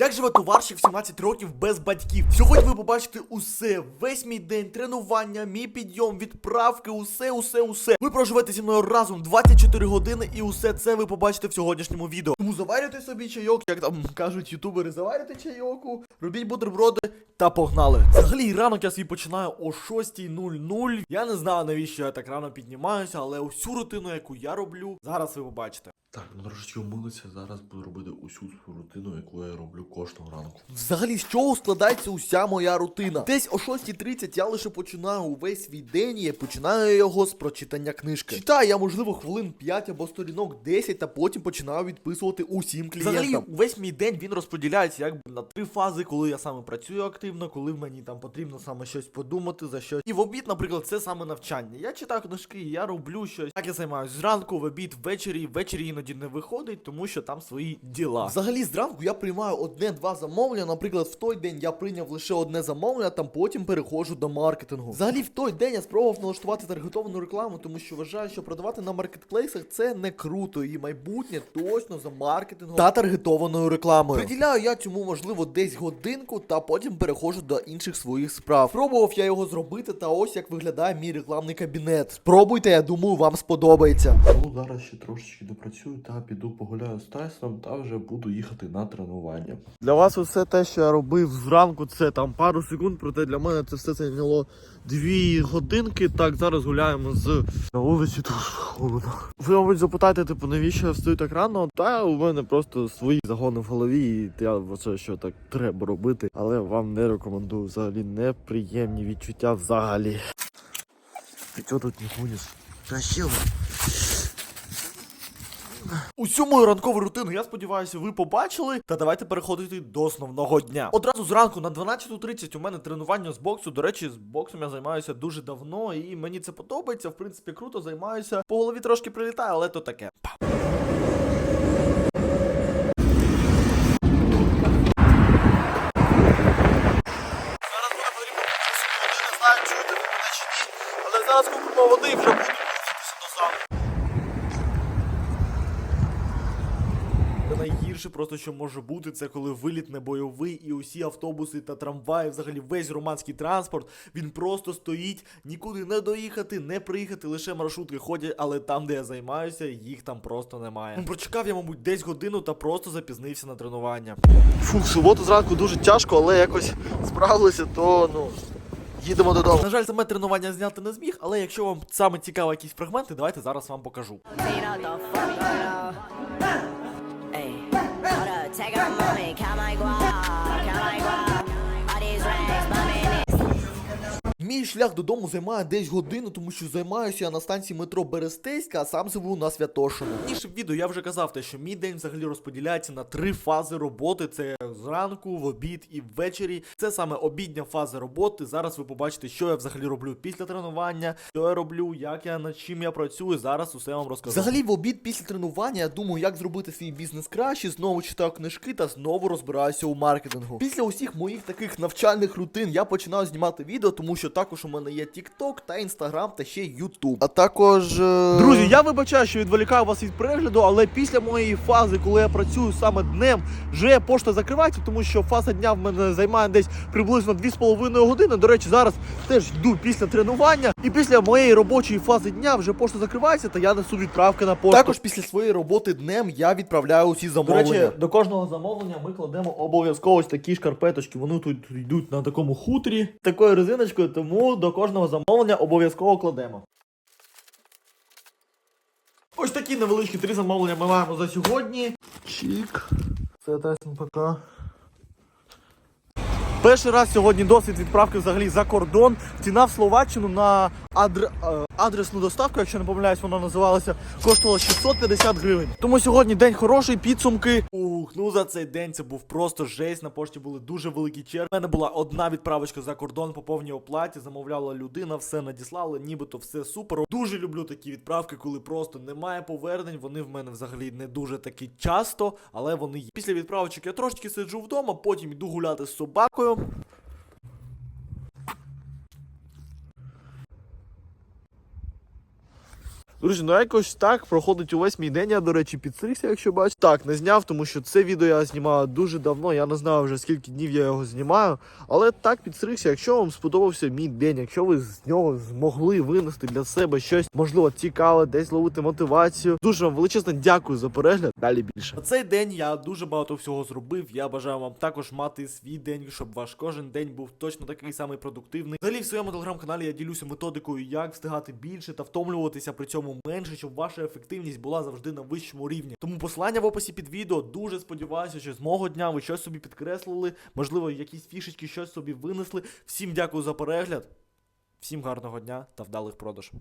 Як живе товарщик в 17 років без батьків? Сьогодні ви побачите усе, весь мій день, тренування, мій підйом, відправки, усе, усе, усе. Ви проживете зі мною разом 24 години, і усе це ви побачите в сьогоднішньому відео. Тому заварюйте собі чайок, як там кажуть ютубери, заварюйте чайоку, робіть бутерброди та погнали. Взагалі ранок я свій починаю о 6.00. Я не знаю навіщо я так рано піднімаюся, але усю рутину, яку я роблю, зараз ви побачите. Так, ну трошечки умилися, зараз буду робити усю свою рутину, яку я роблю кожного ранку. Взагалі, з чого складається уся моя рутина? Десь о 6.30 я лише починаю увесь свій день, і я починаю його з прочитання книжки. Читаю я, можливо, хвилин 5 або сторінок 10, та потім починаю відписувати усім клієнтам. Взагалі, увесь мій день він розподіляється якби на три фази, коли я саме працюю активно, коли мені там потрібно саме щось подумати за щось. І в обід, наприклад, це саме навчання. Я читаю книжки, я роблю щось. Так я займаюся зранку, в обід, ввечері, ввечері іноді не виходить, тому що там свої діла. Взагалі, зранку я приймаю одне-два замовлення. Наприклад, в той день я прийняв лише одне замовлення, там потім переходжу до маркетингу. Взагалі, в той день я спробував налаштувати таргетовану рекламу, тому що вважаю, що продавати на маркетплейсах це не круто, і майбутнє точно за маркетингом та таргетованою рекламою. Приділяю я цьому можливо десь годинку, та потім переходжу до інших своїх справ. Пробував я його зробити, та ось як виглядає мій рекламний кабінет. Спробуйте, я думаю, вам сподобається. Ну зараз ще трошечки допрацюю та піду погуляю з Тайсоном та вже буду їхати на тренування. Для вас усе те, що я робив зранку, це там пару секунд, проте для мене це все зайняло дві годинки. Так, зараз гуляємо з на вулиці дуже холодно. Ви, мабуть, запитаєте, типу, навіщо я встаю так рано? Та у мене просто свої загони в голові, і я вважаю, що так треба робити, але вам не рекомендую взагалі неприємні відчуття взагалі. Ти чого тут не гониш? Красиво. Усю мою ранкову рутину, я сподіваюся, ви побачили. Та давайте переходити до основного дня. Одразу зранку на 12.30 у мене тренування з боксу. До речі, з боксом я займаюся дуже давно, і мені це подобається. В принципі, круто займаюся. По голові трошки прилітає, але то таке. Зараз буде потрібно не знаю, ні, але зараз купимо води вже буду рухатися до замку. Та найгірше просто, що може бути, це коли виліт не бойовий, і усі автобуси та трамваї, взагалі весь громадський транспорт, він просто стоїть, нікуди не доїхати, не приїхати, лише маршрутки ходять, але там, де я займаюся, їх там просто немає. Ну, Прочекав я, мабуть, десь годину та просто запізнився на тренування. Фух, суботу зранку дуже тяжко, але якось справилися, то ну. Їдемо додому. На жаль, саме тренування зняти не зміг, але якщо вам саме цікаво якісь фрагменти, давайте зараз вам покажу. Take a moment. Calm my guap. Мій шлях додому займає десь годину, тому що займаюся я на станції метро Берестейська, а сам живу на Святошину. Раніше в відео я вже казав те, що мій день взагалі розподіляється на три фази роботи: це зранку, в обід і ввечері. Це саме обідня фаза роботи. Зараз ви побачите, що я взагалі роблю після тренування, що я роблю, як я над чим я працюю. Зараз усе вам розкажу. Взагалі, в обід після тренування я думаю, як зробити свій бізнес краще. Знову читаю книжки та знову розбираюся у маркетингу. Після усіх моїх таких навчальних рутин я починаю знімати відео, тому що також у мене є TikTok та Instagram та ще YouTube. А також. е, Друзі, я вибачаю, що відволікаю вас від перегляду, але після моєї фази, коли я працюю саме днем, вже пошта закривається, тому що фаза дня в мене займає десь приблизно 2,5 години. До речі, зараз теж йду після тренування. І після моєї робочої фази дня вже пошта закривається, та я несу відправки на пошту. Також після своєї роботи днем я відправляю усі замовлення. До речі, до кожного замовлення ми кладемо обов'язково ось такі шкарпеточки. Вони тут йдуть на такому хутрі, такою резиночкою, тому до кожного замовлення обов'язково кладемо. Ось такі невеличкі три замовлення ми маємо за сьогодні. Чік. Це Тайсон ПК. Перший раз сьогодні досвід відправки взагалі за кордон. Ціна в Словаччину на адр... е, адресну доставку, якщо не помиляюсь, вона називалася, коштувала 650 гривень. Тому сьогодні день хороший, підсумки. Ух, ну за цей день це був просто жесть. На пошті були дуже великі черги. У мене була одна відправочка за кордон по повній оплаті. Замовляла людина, все надіслала, нібито все супер. Дуже люблю такі відправки, коли просто немає повернень. Вони в мене взагалі не дуже такі часто, але вони є. Після відправочок я трошки сиджу вдома, потім йду гуляти з собакою. Друзі, ну якось так проходить увесь мій день. Я, до речі, підстригся, якщо бачите. Так, не зняв, тому що це відео я знімаю дуже давно. Я не знаю вже скільки днів я його знімаю. Але так підстригся. Якщо вам сподобався мій день, якщо ви з нього змогли винести для себе щось можливо цікаве, десь ловити мотивацію. Дуже вам величезно дякую за перегляд. Далі більше. На цей день я дуже багато всього зробив. Я бажаю вам також мати свій день, щоб ваш кожен день був точно такий самий продуктивний. Взагалі в своєму телеграм-каналі я ділюся методикою, як встигати більше та втомлюватися при цьому менше, щоб ваша ефективність була завжди на вищому рівні. Тому посилання в описі під відео. Дуже сподіваюся, що з мого дня ви щось собі підкреслили, можливо, якісь фішечки, щось собі винесли. Всім дякую за перегляд. Всім гарного дня та вдалих продаж.